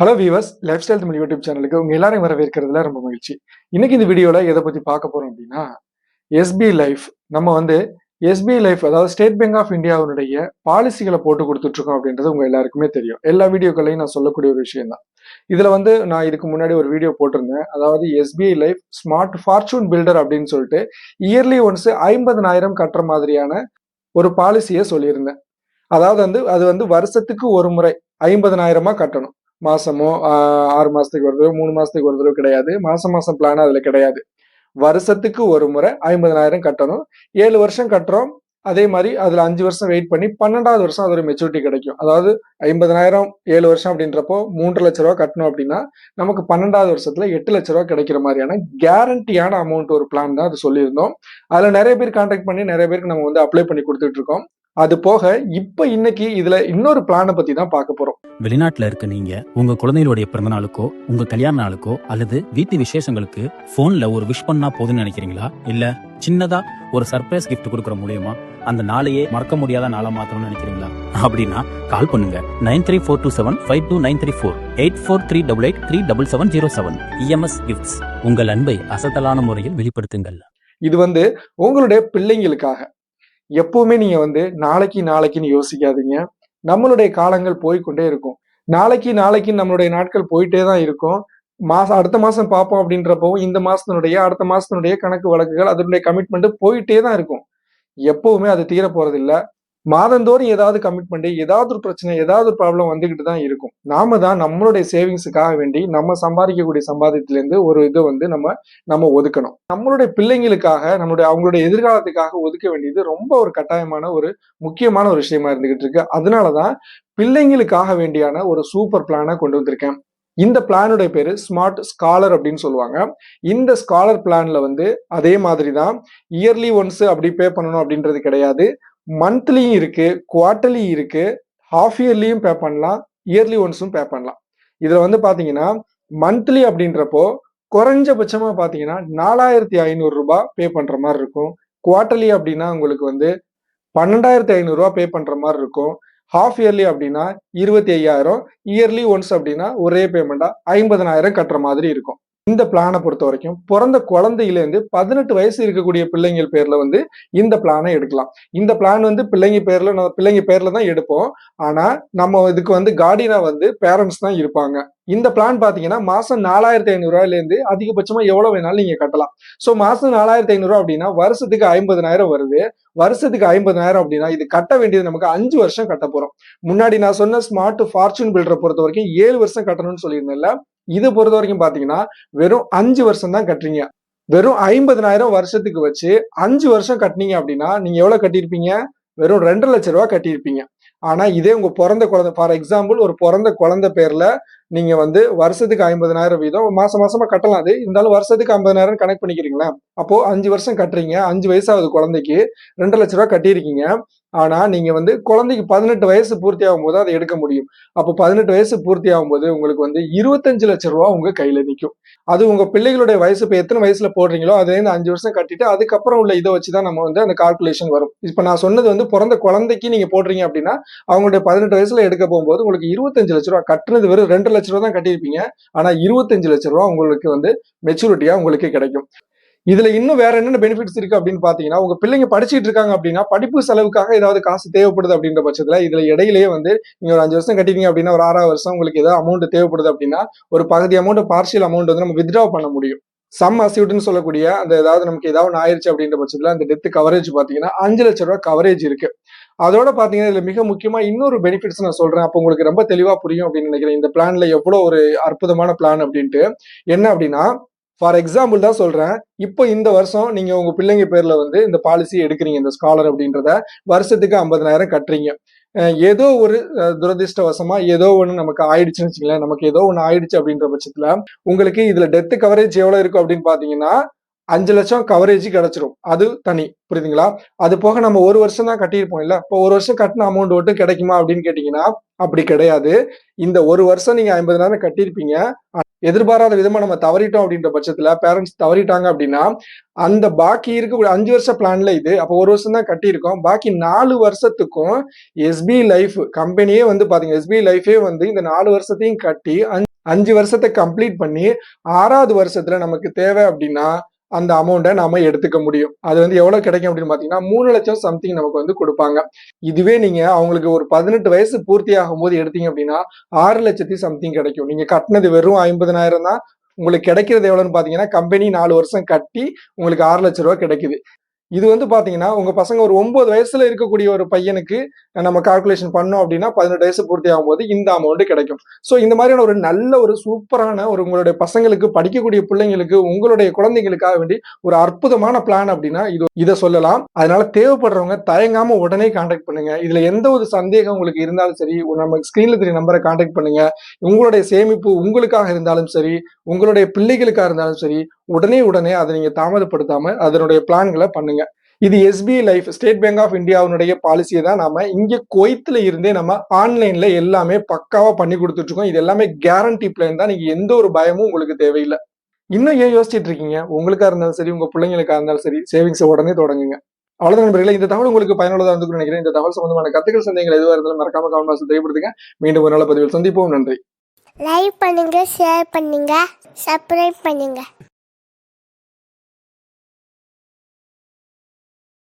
Hello viewers life style Tamil YouTube சேனலுக்கு உங்க எல்லாரையும் வரவேற்கிறதுல ரொம்ப மகிழ்ச்சி. இன்னைக்கு இந்த வீடியோல எதை பத்தி பார்க்க போறோம் அப்படின்னா எஸ்பி லைஃப் நம்ம வந்து எஸ்பி லைஃப் அதாவது ஸ்டேட் பேங்க் ஆஃப் இந்தியாவுடைய பாலிசிகளை போட்டு கொடுத்துட்டு இருக்கோம் அப்படின்றது உங்க எல்லாருக்குமே தெரியும். எல்லா வீடியோக்களையும் நான் சொல்லக்கூடிய ஒரு விஷயம் தான் இதுல வந்து நான் இதுக்கு முன்னாடி ஒரு வீடியோ போட்டிருந்தேன். அதாவது SBI life smart fortune builder அப்படின்னு சொல்லிட்டு இயர்லி ஒன்ஸ் ஐம்பதனாயிரம் கட்டுற மாதிரியான ஒரு பாலிசியை சொல்லியிருந்தேன். அதாவது வந்து அது வந்து வருஷத்துக்கு ஒரு முறை ஐம்பதனாயிரமா கட்டணும். மாசமோ ஆறு மாசத்துக்கு ஒரு தடவை மூணு மாசத்துக்கு ஒரு தடவை கிடையாது. மாசம் மாசம் பிளான் அதுல கிடையாது. வருஷத்துக்கு ஒரு முறை ஐம்பதனாயிரம் கட்டணும். ஏழு வருஷம் கட்டுறோம். அதே மாதிரி அதுல அஞ்சு வருஷம் வெயிட் பண்ணி பன்னெண்டாவது வருஷம் அது ஒரு மெச்சூரிட்டி கிடைக்கும். அதாவது ஐம்பதனாயிரம் ஏழு வருஷம் அப்படின்றப்போ மூன்று லட்ச ரூபா கட்டணும் அப்படின்னா நமக்கு பன்னெண்டாவது வருஷத்துல எட்டு லட்ச ரூபா கிடைக்கிற மாதிரியான கேரண்டியான அமௌண்ட் ஒரு பிளான் தான் அது சொல்லியிருந்தோம். அதுல நிறைய பேர் கான்டாக்ட் பண்ணி நிறைய பேருக்கு நம்ம வந்து அப்ளை பண்ணி கொடுத்துட்டு இருக்கோம். அது போக இப்ப இன்னைக்கு இதுல இன்னொரு பிளானை பத்தி தான் பார்க்க போறோம். வெளிநாட்டுல இருக்க நீங்க உங்க குழந்தைகளுடைய பிறந்த நாளுக்கோ உங்க கல்யாண நாளுக்கோ அல்லது வீட்டு விசேஷங்களுக்கு போன்ல ஒரு விஷ் பண்ணா போதும்னு நினைக்கிறீங்களா? இல்ல சின்னதா ஒரு சர்ப்ரைஸ் gift கொடுக்கற மூலியமா அந்த நாளையே மறக்க முடியாத நாளா மாத்தணும்னு நினைக்கிறீங்களா? அப்படின்னா கால் பண்ணுங்க. Nine three four two seven five two nine three four eight four three double eight three double seven zero seven. EMS gifts உங்கள் அன்பை அசத்தலான முறையில் வெளிப்படுத்துங்கள். இது வந்து உங்களுடைய பிள்ளைங்களுக்காக. எப்பவுமே நீங்க வந்து நாளைக்கு நாளைக்குன்னு யோசிக்காதீங்க. நம்மளுடைய காலங்கள் போய்க்கொண்டே இருக்கும். நாளைக்கு நாளைக்கு நம்மளுடைய நாட்கள் போயிட்டே தான் இருக்கும். மாசம் அடுத்த மாசம் பார்ப்போம் அப்படின்றப்போ இந்த மாசத்தினுடைய அடுத்த மாசத்தினுடைய கணக்கு வழக்குகள் அதனுடைய கமிட்மெண்ட் போயிட்டே தான் இருக்கும். எப்பவுமே அது தீர போறது மாதந்தோறும் ஏதாவது கமிட்மெண்ட் ஏதாவது ஒரு பிரச்சனை ஏதாவது ஒரு ப்ராப்ளம் வந்துகிட்டு தான் இருக்கும். நாம தான் நம்மளுடைய சேவிங்ஸுக்காக வேண்டி நம்ம சம்பாதிக்கக்கூடிய சம்பாதியத்திலேருந்து ஒரு இதை வந்து நம்ம நம்ம ஒதுக்கணும். நம்மளுடைய பிள்ளைங்களுக்காக நம்மளுடைய அவங்களுடைய எதிர்காலத்துக்காக ஒதுக்க வேண்டியது ரொம்ப ஒரு கட்டாயமான ஒரு முக்கியமான ஒரு விஷயமா இருந்துகிட்டு இருக்கு. அதனாலதான் பிள்ளைங்களுக்காக வேண்டியான ஒரு சூப்பர் பிளானை கொண்டு வந்திருக்கேன். இந்த பிளானுடைய பேரு ஸ்மார்ட் ஸ்காலர் அப்படின்னு சொல்லுவாங்க. இந்த ஸ்காலர் பிளான்ல வந்து அதே மாதிரி தான் இயர்லி ஒன்ஸ் அப்படி பே பண்ணணும் அப்படின்றது கிடையாது. மந்த்லியும் இருக்குது குவார்டர்லி இருக்குது ஹாஃப் இயர்லியும் பே பண்ணலாம் இயர்லி ஒன்ஸும் பே பண்ணலாம். இதில் வந்து பார்த்தீங்கன்னா மந்த்லி அப்படின்றப்போ குறைஞ்சபட்சமாக பார்த்தீங்கன்னா நாலாயிரத்தி ஐநூறுரூபா பே பண்ணுற மாதிரி இருக்கும். குவார்டர்லி அப்படின்னா உங்களுக்கு வந்து பன்னெண்டாயிரத்தி ஐநூறுரூவா பே பண்ணுற மாதிரி இருக்கும். ஹாஃப் இயர்லி அப்படின்னா இருபத்தி ஐயாயிரம் இயர்லி ஒன்ஸ் அப்படின்னா ஒரே பேமெண்ட்டாக ஐம்பதனாயிரம் கட்டுற மாதிரி இருக்கும். இந்த பிளானை பொறுத்த வரைக்கும் பிறந்த குழந்தையிலேருந்து பதினெட்டு வயசு இருக்கக்கூடிய பிள்ளைங்கள் பேர்ல வந்து இந்த பிளானை எடுக்கலாம். இந்த பிளான் வந்து பிள்ளைங்க பேர்ல நம்ம பிள்ளைங்க பேர்ல தான் எடுப்போம். ஆனா நம்ம இதுக்கு வந்து கார்டினா வந்து பேரண்ட்ஸ் தான் இருப்பாங்க. இந்த பிளான் பார்த்தீங்கன்னா மாசம் நாலாயிரத்தி ஐநூறுரூவாயிலேருந்து அதிகபட்சமாக எவ்வளோ வேணாலும் நீங்கள் கட்டலாம். ஸோ மாசம் நாலாயிரத்தி ஐநூறுரூவா அப்படின்னா வருஷத்துக்கு ஐம்பதனாயிரம் வருது. வருஷத்துக்கு ஐம்பதனாயிரம் அப்படின்னா இது கட்ட வேண்டியது நமக்கு அஞ்சு வருஷம் கட்ட போகிறோம் முன்னாடி நான் சொன்ன ஸ்மார்ட் ஃபார்ச்சூன் பில்டரை பொறுத்த வரைக்கும் ஏழு வருஷம் கட்டணும்னு சொல்லியிருந்தேன்ல இது பொறுத்த வரைக்கும் பாத்தீங்கன்னா வெறும் அஞ்சு வருஷம் தான் கட்டுறீங்க. வெறும் ஐம்பதனாயிரம் வருஷத்துக்கு வச்சு அஞ்சு வருஷம் கட்டினீங்க அப்படின்னா நீங்க எவ்வளவு கட்டியிருப்பீங்க? வெறும் ரெண்டு லட்ச ரூபா கட்டியிருப்பீங்க. ஆனா இதே உங்க பிறந்த குழந்தை ஃபார் எக்ஸாம்பிள் ஒரு பிறந்த குழந்தை பேர்ல நீங்க வந்து வருஷத்துக்கு ஐம்பதனாயிரம் வீதம் மாசம் மாசமா கட்டலாம். அது இருந்தாலும் வருஷத்துக்கு ஐம்பதனாயிரம் கனெக்ட் பண்ணிக்கிறீங்களா? அப்போ அஞ்சு வருஷம் கட்டுறீங்க. அஞ்சு வயசாகுது குழந்தைக்கு. ரெண்டு லட்ச ரூபா கட்டியிருக்கீங்க. ஆனா நீங்க வந்து குழந்தைக்கு பதினெட்டு வயசு பூர்த்தி ஆகும்போது அதை எடுக்க முடியும். அப்போ பதினெட்டு வயசு பூர்த்தி ஆகும்போது உங்களுக்கு வந்து இருபத்தஞ்சு லட்ச ரூபா உங்க கையில நிற்கும் அது உங்க பிள்ளைகளுடைய வயசு இப்போ எத்தனை வயசுல போடுறீங்களோ அதுலேருந்து அஞ்சு வருஷம் கட்டிட்டு அதுக்கப்புறம் உள்ள இதை வச்சுதான் நம்ம வந்து அந்த கால்குலேஷன் வரும். இப்போ நான் சொன்னது வந்து பிறந்த குழந்தைக்கு நீங்க போடுறீங்க அப்படின்னா அவங்களுடைய பதினெட்டு வயசுல எடுக்க போகும்போது உங்களுக்கு இருபத்தஞ்சு லட்ச ரூபா கட்டுனது வெறும் ரெண்டு லட்ச ரூபா தான் கட்டியிருப்பீங்க. ஆனா இருபத்தஞ்சு லட்ச ரூபா உங்களுக்கு வந்து மெச்சூரிட்டியா உங்களுக்கு கிடைக்கும். இதுல இன்னும் வேற என்னென்ன பெனிஃபிட்ஸ் இருக்கு அப்படின்னு பாத்தீங்கன்னா உங்க பிள்ளைங்க படிச்சிட்டு இருக்காங்க அப்படின்னா படிப்பு செலவுக்காக ஏதாவது காசு தேவைப்படுது அப்படின்ற பட்சத்துல இதுல இடையிலேயே வந்து நீங்க ஒரு அஞ்சு வருஷம் கட்டிட்டீங்க அப்படின்னா ஒரு ஆறாவது வருஷம் உங்களுக்கு ஏதாவது அமௌண்ட் தேவைப்படுது அப்படின்னா ஒரு பகுதி அமௌண்ட் பார்ஷியல் அமௌண்ட் வந்து நம்ம வித்ட்ரா பண்ண முடியும். சம் அசியூட்னு சொல்லக்கூடிய அந்த ஏதாவது நமக்கு ஏதாவது ஒன்று ஆயிருச்சு அப்படின்ற பட்சத்துல அந்த டெத் கவரேஜ் பாத்தீங்கன்னா அஞ்சு லட்ச ரூபாய் கவரேஜ் இருக்கு. அதோட பார்த்தீங்கன்னா இதில் மிக முக்கியமாக இன்னொரு பெனிஃபிட்ஸ் நான் சொல்கிறேன் அப்போ உங்களுக்கு ரொம்ப தெளிவாக புரியும் அப்படின்னு நினைக்கிறேன். இந்த பிளானில் எவ்வளோ ஒரு அற்புதமான பிளான் அப்படின்ட்டு. என்ன அப்படின்னா ஃபார் எக்ஸாம்பிள் தான் சொல்கிறேன் இப்போ இந்த வருஷம் நீங்கள் உங்கள் பிள்ளைங்க பேரில் வந்து இந்த பாலிசி எடுக்கிறீங்க இந்த ஸ்காலர் அப்படின்றத வருஷத்துக்கு ஐம்பதனாயிரம் கட்டுறீங்க. ஏதோ ஒரு அஹ், ஏதோ ஒன்று நமக்கு ஆயிடுச்சுன்னு வச்சுங்களேன் நமக்கு ஏதோ ஒன்று ஆயிடுச்சு அப்படின்ற பட்சத்தில் உங்களுக்கு இதில் டெத்து கவரேஜ் எவ்வளோ இருக்கும் அப்படின்னு பார்த்தீங்கன்னா அஞ்சு லட்சம் கவரேஜ் கிடைச்சிரும். அது தனி புரியுதுங்களா? அது போக நம்ம ஒரு வருஷம் தான் கட்டியிருப்போம் இல்ல? இப்போ ஒரு வருஷம் கட்டின அமௌண்ட் மட்டும் கிடைக்குமா அப்படின்னு கேட்டீங்கன்னா அப்படி கிடையாது. இந்த ஒரு வருஷம் நீங்க ஐம்பதனாயிரம் கட்டியிருப்பீங்க. எதிர்பாராத விதமா நம்ம தவறிட்டோம் அப்படின்ற பட்சத்துல பேரண்ட்ஸ் தவறிட்டாங்க அப்படின்னா அந்த பாக்கி இருக்கக்கூடிய அஞ்சு வருஷ பிளான்ல இது அப்போ ஒரு வருஷம் தான் கட்டியிருக்கோம். பாக்கி நாலு வருஷத்துக்கும் எஸ்பி லைஃப் கம்பெனியே வந்து பாத்தீங்க எஸ்பி லைஃபே வந்து இந்த நாலு வருஷத்தையும் கட்டி அஞ்சு வருஷத்தை கம்ப்ளீட் பண்ணி ஆறாவது வருஷத்துல நமக்கு தேவை அப்படின்னா அந்த அமௌண்ட்டை நாம எடுத்துக்க முடியும். அது வந்து எவ்வளவு கிடைக்கும் அப்படின்னு பாத்தீங்கன்னா மூணு லட்சம் சம்திங் நமக்கு வந்து கொடுப்பாங்க. இதுவே நீங்க அவங்களுக்கு ஒரு பதினெட்டு வயசு பூர்த்தி ஆகும்போது எடுத்தீங்க அப்படின்னா ஆறு லட்சத்தி சம்திங் கிடைக்கும். நீங்க கட்டினது வெறும் ஐம்பதனாயிரம் தான். உங்களுக்கு கிடைக்கிறது எவ்வளவுன்னு பாத்தீங்கன்னா கம்பெனி நாலு வருஷம் கட்டி உங்களுக்கு ஆறு லட்ச ரூபா கிடைக்குது. இது வந்து பார்த்தீங்கன்னா உங்க பசங்க ஒரு ஒன்பது வயசுல இருக்கக்கூடிய ஒரு பையனுக்கு நம்ம கால்குலேஷன் பண்ணோம் அப்படின்னா பதினெட்டு வயசு பூர்த்தி ஆகும்போது இந்த அமௌண்ட் கிடைக்கும். ஸோ இந்த மாதிரியான ஒரு நல்ல ஒரு சூப்பரான ஒரு உங்களுடைய பசங்களுக்கு படிக்கக்கூடிய பிள்ளைங்களுக்கு உங்களுடைய குழந்தைங்களுக்காக வேண்டி ஒரு அற்புதமான பிளான் அப்படின்னா இது இதை சொல்லலாம். அதனால தேவைப்படுறவங்க தயங்காம உடனே கான்டாக்ட் பண்ணுங்க. இதுல எந்த ஒரு சந்தேகம் உங்களுக்கு இருந்தாலும் சரி நம்ம ஸ்கிரீன்ல தெரிய நம்பரை கான்டாக்ட் பண்ணுங்க. உங்களுடைய சேமிப்பு உங்களுக்காக இருந்தாலும் சரி உங்களுடைய பிள்ளைகளுக்காக இருந்தாலும் சரி உடனே உடனே அதை நீங்க தாமதப்படுத்தாம அதனுடைய பிளான்களை பண்ணுங்க. இது SBI life state bank of இந்தியாவுடைய பாலிசியை தான் நாம இங்கே குவைத்துல இருந்தே நம்ம ஆன்லைன்ல எல்லாமே பக்காவா பண்ணி கொடுத்துட்டு இருக்கோம். இது எல்லாமே கேரண்டி பிளான் தான். நீங்க எந்த ஒரு பயமும் உங்களுக்கு தேவையில்லை. இன்னும் ஏன் யோசிச்சுட்டு இருக்கீங்க? உங்களுக்கா இருந்தாலும் சரி உங்க பிள்ளைங்களுக்கா இருந்தாலும் சரி சேவிங்ஸை உடனே தொடங்குங்க. அவ்வளவுதான் நண்பர்களே இந்த தகவல் உங்களுக்கு பயனுள்ளதாக இருந்து நினைக்கிறேன். இந்த தகவல் சம்பந்தமான கத்துக்கள் சந்தேகங்கள் எதுவாக இருந்தாலும் மறக்காம கமெண்ட் பாக்ஸ் தெரியப்படுத்துங்க. மீண்டும் ஒரு நல்ல பதிவில் சந்திப்போம். நன்றி. லைக் பண்ணுங்க ஷேர் பண்ணுங்க சப்ஸ்கிரைப் பண்ணுங்க.